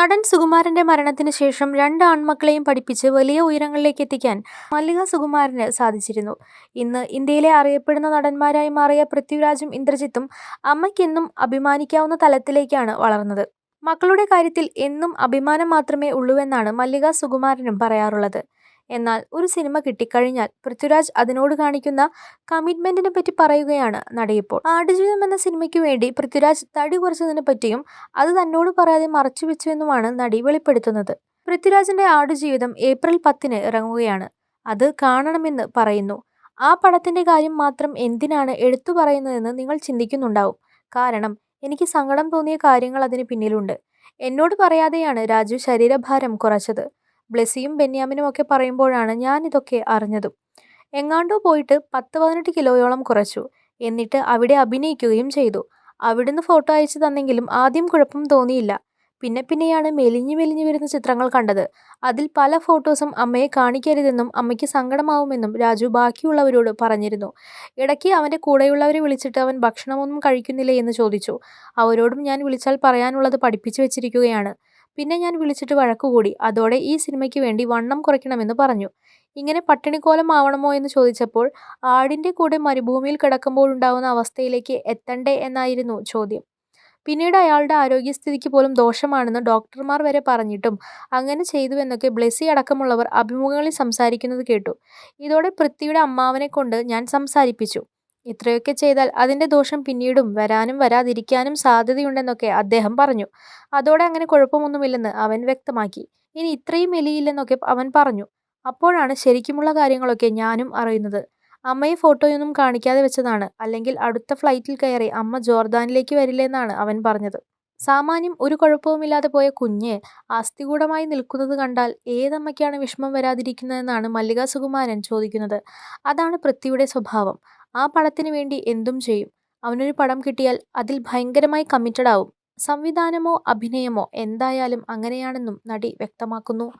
നടൻ സുകുമാരന്റെ മരണത്തിന് ശേഷം രണ്ട് ആൺമക്കളെയും പഠിപ്പിച്ച് വലിയ ഉയരങ്ങളിലേക്ക് എത്തിക്കാൻ മല്ലിക സുകുമാരന് സാധിച്ചിരുന്നു. ഇന്ന് ഇന്ത്യയിലെ അറിയപ്പെടുന്ന നടന്മാരായി മാറിയ പൃഥ്വിരാജും ഇന്ദ്രജിത്തും അമ്മയ്ക്കെന്നും അഭിമാനിക്കാവുന്ന തലത്തിലേക്കാണ് വളർന്നത്. മക്കളുടെ കാര്യത്തിൽ എന്നും അഭിമാനം മാത്രമേ ഉള്ളൂവെന്നാണ് മല്ലിക സുകുമാരനും പറയാറുള്ളത്. എന്നാൽ ഒരു സിനിമ കിട്ടിക്കഴിഞ്ഞാൽ പൃഥ്വിരാജ് അതിനോട് കാണിക്കുന്ന കമ്മിറ്റ്മെന്റിനെ പറ്റി പറയുകയാണ് നടിയിപ്പോൾ. ആടുജീവിതം എന്ന സിനിമയ്ക്ക് വേണ്ടി പൃഥ്വിരാജ് തടി കുറച്ചതിനെ പറ്റിയും അത് തന്നോട് പറയാതെ മറച്ചുവെച്ചുവെന്നുമാണ് നടി വെളിപ്പെടുത്തുന്നത്. പൃഥ്വിരാജിന്റെ ആടുജീവിതം ഏപ്രിൽ പത്തിന് ഇറങ്ങുകയാണ്. അത് കാണണമെന്ന് പറയുന്നു. ആ പടത്തിന്റെ കാര്യം മാത്രം എന്തിനാണ് എടുത്തു പറയുന്നതെന്ന് നിങ്ങൾ ചിന്തിക്കുന്നുണ്ടാവും. കാരണം എനിക്ക് സങ്കടം തോന്നിയ കാര്യങ്ങൾ അതിന് പിന്നിലുണ്ട്. എന്നോട് പറയാതെയാണ് രാജു ശരീരഭാരം കുറച്ചത്. ബ്ലെസ്സിയും ബെന്യാമിനും ഒക്കെ പറയുമ്പോഴാണ് ഞാനിതൊക്കെ അറിഞ്ഞതും. എങ്ങാണ്ടോ പോയിട്ട് പത്ത് പതിനെട്ട് കിലോയോളം കുറച്ചു. എന്നിട്ട് അവിടെ അഭിനയിക്കുകയും ചെയ്തു. അവിടുന്ന് ഫോട്ടോ അയച്ചു തന്നെങ്കിലും ആദ്യം കുഴപ്പം തോന്നിയില്ല. പിന്നെ പിന്നെയാണ് മെലിഞ്ഞു മെലിഞ്ഞു വരുന്ന ചിത്രങ്ങൾ കണ്ടത്. അതിൽ പല ഫോട്ടോസും അമ്മയെ കാണിക്കരുതെന്നും അമ്മയ്ക്ക് സങ്കടമാവുമെന്നും രാജു ബാക്കിയുള്ളവരോട് പറഞ്ഞിരുന്നു. ഇടയ്ക്ക് അവന്റെ കൂടെയുള്ളവരെ വിളിച്ചിട്ട് അവൻ ഭക്ഷണമൊന്നും കഴിക്കുന്നില്ലേ എന്ന് ചോദിച്ചു. അവരോടും ഞാൻ വിളിച്ചാൽ പറയാനുള്ളത് പഠിപ്പിച്ചു വെച്ചിരിക്കുകയാണ്. പിന്നെ ഞാൻ വിളിച്ചിട്ട് വഴക്കുകൂടി. അതോടെ ഈ സിനിമയ്ക്ക് വേണ്ടി വണ്ണം കുറയ്ക്കണമെന്ന് പറഞ്ഞു. ഇങ്ങനെ പട്ടിണിക്കോലം ആവണമോ എന്ന് ചോദിച്ചപ്പോൾ ആടിന്റെ കൂടെ മരുഭൂമിയിൽ കിടക്കുമ്പോഴുണ്ടാവുന്ന അവസ്ഥയിലേക്ക് എത്തണ്ടേ എന്നായിരുന്നു ചോദ്യം. പിന്നീട് അയാളുടെ ആരോഗ്യസ്ഥിതിക്ക് പോലും ദോഷമാണെന്ന് ഡോക്ടർമാർ വരെ പറഞ്ഞിട്ടും അങ്ങനെ ചെയ്തുവെന്നൊക്കെ ബ്ലെസി അടക്കമുള്ളവർ അഭിമുഖങ്ങളിൽ സംസാരിക്കുന്നത് കേട്ടു. ഇതോടെ പൃഥ്വിയുടെ അമ്മാവനെ കൊണ്ട് ഞാൻ സംസാരിപ്പിച്ചു. ഇത്രയൊക്കെ ചെയ്താൽ അതിന്റെ ദോഷം പിന്നീടും വരാനും വരാതിരിക്കാനും സാധ്യതയുണ്ടെന്നൊക്കെ അദ്ദേഹം പറഞ്ഞു. അതോടെ അങ്ങനെ കുഴപ്പമൊന്നുമില്ലെന്ന് അവൻ വ്യക്തമാക്കി. ഇനി ഇത്രയും എലിയില്ലെന്നൊക്കെ അവൻ പറഞ്ഞു. അപ്പോഴാണ് ശരിക്കുമുള്ള കാര്യങ്ങളൊക്കെ ഞാനും അറിയുന്നത്. അമ്മയെ ഫോട്ടോയൊന്നും കാണിക്കാതെ വെച്ചതാണ്. അല്ലെങ്കിൽ അടുത്ത ഫ്ലൈറ്റിൽ കയറി അമ്മ ജോർദാനിലേക്ക് വരില്ലെന്നാണ് അവൻ പറഞ്ഞത്. സാമാന്യം ഒരു കുഴപ്പവുമില്ലാതെ പോയ കുഞ്ഞ് അസ്ഥികൂടമായി നിൽക്കുന്നത് കണ്ടാൽ ഏതമ്മയ്ക്കാണ് വിഷമം വരാതിരിക്കുന്നതെന്നാണ് മല്ലിക സുകുമാരൻ ചോദിക്കുന്നത്. അതാണ് പൃഥ്വിയുടെ സ്വഭാവം. ആ പടത്തിന് വേണ്ടി എന്തും ചെയ്യും. അവനൊരു പടം കിട്ടിയാൽ അതിൽ ഭയങ്കരമായി കമ്മിറ്റഡ് ആവും. സംവിധാനമോ അഭിനയമോ എന്തായാലും അങ്ങനെയാണെന്നും നടി വ്യക്തമാക്കുന്നു.